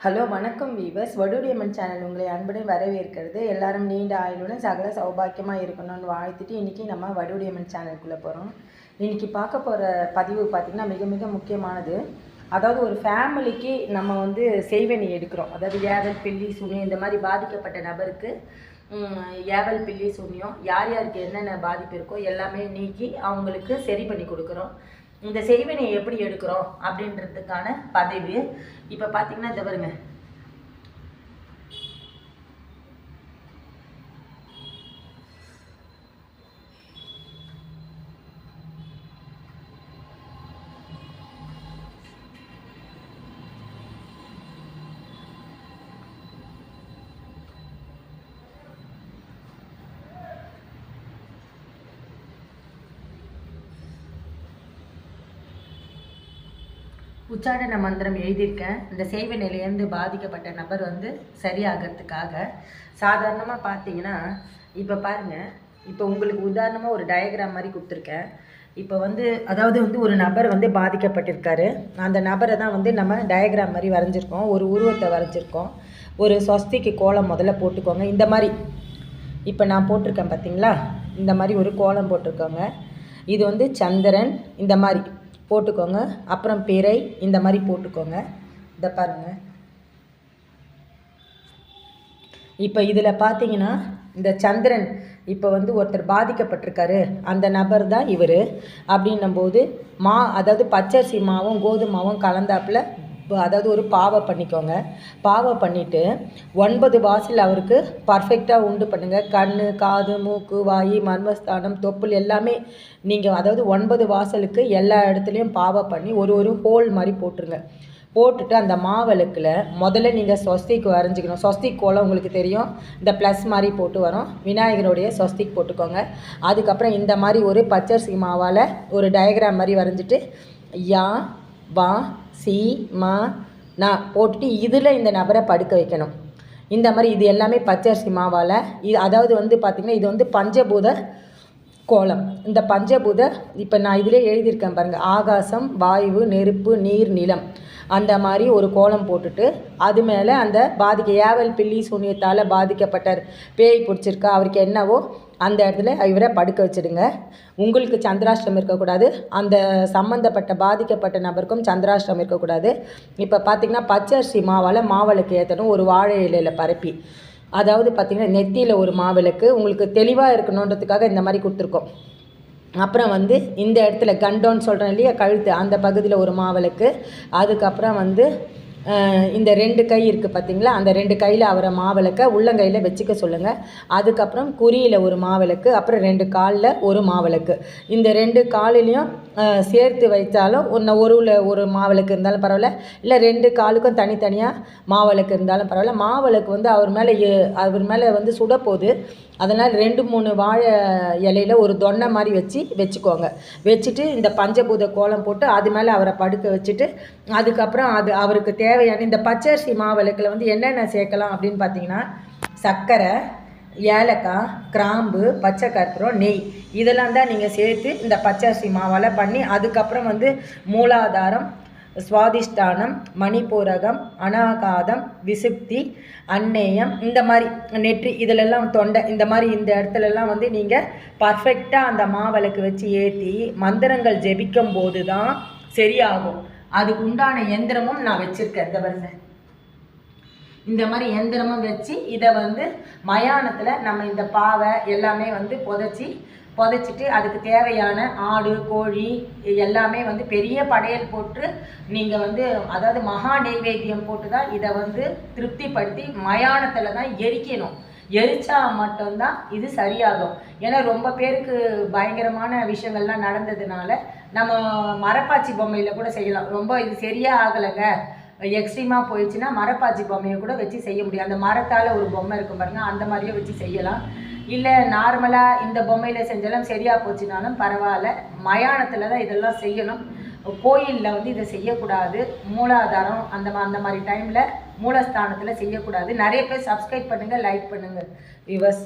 Hello வணக்கம் viewers. வடுடியம்மன் channel உங்களை அன்புடன் வரவேற்கிறது. எல்லாரும் நீண்ட ஆயுளுடன் சகல சௌபாக்கியமாக இருக்கணும்னு வாழ்த்துட்டு இன்றைக்கி நம்ம வடுடியம்மன் சேனலுக்குள்ளே போகிறோம் இன்றைக்கி பார்க்க போகிற பதிவு பார்த்திங்கன்னா மிக மிக முக்கியமானது. அதாவது ஒரு ஃபேமிலிக்கு நம்ம வந்து செய்வனி எடுக்கிறோம். அதாவது ஏவல் பில்லி சூனியம் இந்த மாதிரி பாதிக்கப்பட்ட நபருக்கு ஏவல் பில்லி சூனியம் யார் யாருக்கு என்னென்ன பாதிப்பு இருக்கோ எல்லாமே நீக்கி அவங்களுக்கு சரி பண்ணி கொடுக்குறோம். இந்த செய்வினை எப்படி எடுக்கிறோம் அப்படின்றதுக்கான பதிவு. இப்போ பார்த்தீங்கன்னா இந்த பாருங்கள் உச்சாடன மந்திரம் எழுதியிருக்கேன் இந்த செய்வ நிலையிலேருந்து பாதிக்கப்பட்ட நபர் வந்து சரியாகிறதுக்காக சாதாரணமாக பார்த்தீங்கன்னா இப்போ பாருங்கள் இப்போ உங்களுக்கு உதாரணமாக ஒரு டயக்ராம் மாதிரி கொடுத்துருக்கேன். இப்போ வந்து அதாவது வந்து ஒரு நபர் வந்து பாதிக்கப்பட்டிருக்காரு. அந்த நபரை தான் வந்து நம்ம டயக்ராம் மாதிரி வரைஞ்சிருக்கோம். ஒரு உருவத்தை வரைஞ்சிருக்கோம். ஒரு சொஸ்திக்கு கோலம் முதல்ல போட்டுக்கோங்க. இந்த மாதிரி. இப்போ நான் போட்டிருக்கேன் பார்த்தீங்களா இந்த மாதிரி ஒரு கோலம் போட்டிருக்கோங்க. இது வந்து சந்திரன். இந்த மாதிரி. போட்டுக்கோங்க. அப்புறம் பிறை இந்த மாதிரி போட்டுக்கோங்க. இதை பாருங்கள் இப்போ இதில் பார்த்தீங்கன்னா இந்த சந்திரன் இப்போ வந்து ஒருத்தர் பாதிக்கப்பட்டிருக்காரு. அந்த நபர் தான் இவர். அப்படின்னும்போது மா அதாவது பச்சரிசி மாவும் கோதுமாவும் கலந்தாப்புல அதாவது ஒரு பாவை பண்ணிக்கோங்க. பாவை பண்ணிவிட்டு ஒன்பது வாசல் அவருக்கு பர்ஃபெக்டாக உண்டு பண்ணுங்கள் கண் காது மூக்கு வாய் மர்மஸ்தானம் தொப்புள் எல்லாமே நீங்கள் அதாவது ஒன்பது வாசலுக்கு எல்லா இடத்துலையும் பாவை பண்ணி ஒரு ஒரு ஹோல் மாதிரி போட்டுருங்க. போட்டுட்டு அந்த மாவிளக்கில் முதல்ல நீங்கள் ஸ்வஸ்திக்கு வரைஞ்சிக்கணும். ஸ்வஸ்திக் கோலம் உங்களுக்கு தெரியும். இந்த ப்ளஸ் மாதிரி போட்டு வரும். விநாயகருடைய ஸ்வஸ்திக் போட்டுக்கோங்க. அதுக்கப்புறம் இந்த மாதிரி ஒரு பச்சரிசி மாவால் ஒரு டயக்ராம் மாதிரி வரைஞ்சிட்டு யா வா சி மா நா போட்டுட்டு இதில் இந்த நபரை படுக்க வைக்கணும். இந்த மாதிரி இது எல்லாமே பச்சரிசி மாவால் இது அதாவது வந்து பார்த்திங்கன்னா இது வந்து பஞ்சபூத கோலம். இந்த பஞ்சபூத இப்போ நான் இதிலே எழுதியிருக்கேன் பாருங்கள் ஆகாசம் வாயு நெருப்பு நீர் நிலம். அந்த மாதிரி ஒரு கோலம் போட்டுட்டு அது மேலே அந்த பாதிக்க ஏவல் பில்லி சூனியத்தால் பாதிக்கப்பட்டார் பேய் பிடிச்சிருக்கா அவருக்கு என்னவோ அந்த இடத்துல இவரை படுக்க வச்சிடுங்க. உங்களுக்கு சந்திராஷ்டம் இருக்கக்கூடாது. அந்த சம்மந்தப்பட்ட பாதிக்கப்பட்ட நபருக்கும் சந்திராஷ்டம் இருக்கக்கூடாது. இப்போ பார்த்தீங்கன்னா பச்சரிசி மாவால் மாவளுக்கு ஏற்றணும் ஒரு வாழை இலையில் பரப்பி. அதாவது பார்த்திங்கன்னா நெத்தியில் ஒரு மாவிளக்கு. உங்களுக்கு தெளிவாக இருக்கணுன்றதுக்காக இந்த மாதிரி கொடுத்துருக்கோம். அப்புறம் வந்து இந்த இடத்துல கண்டோன்னு சொல்கிறேன் இல்லையா கழுத்து. அந்த பகுதியில் ஒரு மாவிளக்கு. அதுக்கப்புறம் வந்து இந்த ரெண்டு கை இருக்குது பார்த்தீங்களா அந்த ரெண்டு கையில் அவரை மாவிளக்க உள்ளங்கையில் வச்சுக்க சொல்லுங்கள் அதுக்கப்புறம் குறியில் ஒரு மாவிளக்கு அப்புறம் ரெண்டு காலில் ஒரு மாவிளக்கு. இந்த ரெண்டு காலிலையும் சேர்த்து வைத்தாலும் ஒன்று ஒரு ஒரு மாவிளக்கு இருந்தாலும் பரவாயில்ல இல்லை ரெண்டு காலுக்கும் தனித்தனியாக மாவிளக்கு இருந்தாலும் பரவாயில்ல. மாவிளக்கு வந்து அவர் மேலே அவர் மேலே வந்து சுடப்போகுது. அதனால் ரெண்டு மூணு வாழை இலையில ஒரு தொன்னை மாதிரி வச்சு வச்சுக்கோங்க. வச்சுட்டு இந்த பஞ்சபூத கோலம் போட்டு அது மேலே அவரை படுக்க வச்சுட்டு அதுக்கப்புறம் அது அவருக்கு தேவை தேவையான இந்த பச்சரிசி மாவிளக்கில் வந்து என்னென்ன சேர்க்கலாம் அப்படின்னு பார்த்தீங்கன்னா சர்க்கரை ஏலக்காய் கிராம்பு பச்சை கற்பூரம் நெய். இதெல்லாம் தான் நீங்கள் சேர்த்து இந்த பச்சரிசி மாவால் பண்ணி அதுக்கப்புறம் வந்து மூலாதாரம் சுவாதிஷ்டானம் மணிப்பூரகம் அனாகாதம் விசுப்தி அன்னேயம் இந்த மாதிரி நெற்றி இதிலெல்லாம் தொண்டை இந்த மாதிரி இந்த இடத்துலலாம் வந்து நீங்கள் பர்ஃபெக்டாக அந்த மாவிளக்கு வச்சு ஏற்றி மந்திரங்கள் ஜெபிக்கும் போது தான் சரியாகும். அதுக்கு உண்டான எந்திரமும் நான் வச்சுருக்கேன். இந்த பாருங்க. இந்த மாதிரி எந்திரமும் வச்சு இதை வந்து மயானத்தில் நம்ம இந்த பாவை எல்லாமே வந்து புதைச்சி புதைச்சிட்டு அதுக்கு தேவையான ஆடு கோழி எல்லாமே வந்து பெரிய படையல் போட்டு நீங்கள் வந்து அதாவது மகா நெய்வேத்தியம் போட்டு தான் இதை வந்து திருப்திப்படுத்தி மயானத்தில் தான் எரிக்கணும். எரிச்சா மட்டும்தான் இது சரியாகும். ஏன்னா ரொம்ப பேருக்கு பயங்கரமான விஷயங்கள்லாம் நடந்ததுனால நம்ம மரப்பாச்சி பொம்மையில் கூட செய்யலாம். ரொம்ப இது சரியாக ஆகலைங்க. எக்ஸ்ட்ரீமாக போயிடுச்சுன்னா மரப்பாச்சி பொம்மையை கூட வச்சு செய்ய முடியும். அந்த மரத்தால் ஒரு பொம்மை இருக்கும் பாருங்க அந்த மாதிரியே வச்சு செய்யலாம். இல்லை நார்மலாக இந்த பொம்மையில் செஞ்சாலும் சரியாக போச்சுனாலும் பரவாயில்ல. மயானத்தில் தான் இதெல்லாம் செய்யணும். கோயிலில் வந்து இதை செய்யக்கூடாது. மூலாதாரம் அந்த மா- அந்த மாதிரி டைமில் மூலஸ்தானத்தில் செய்யக்கூடாது. நிறைய பேர் சப்ஸ்கிரைப் பண்ணுங்கள் லைக் பண்ணுங்கள் விவஸ்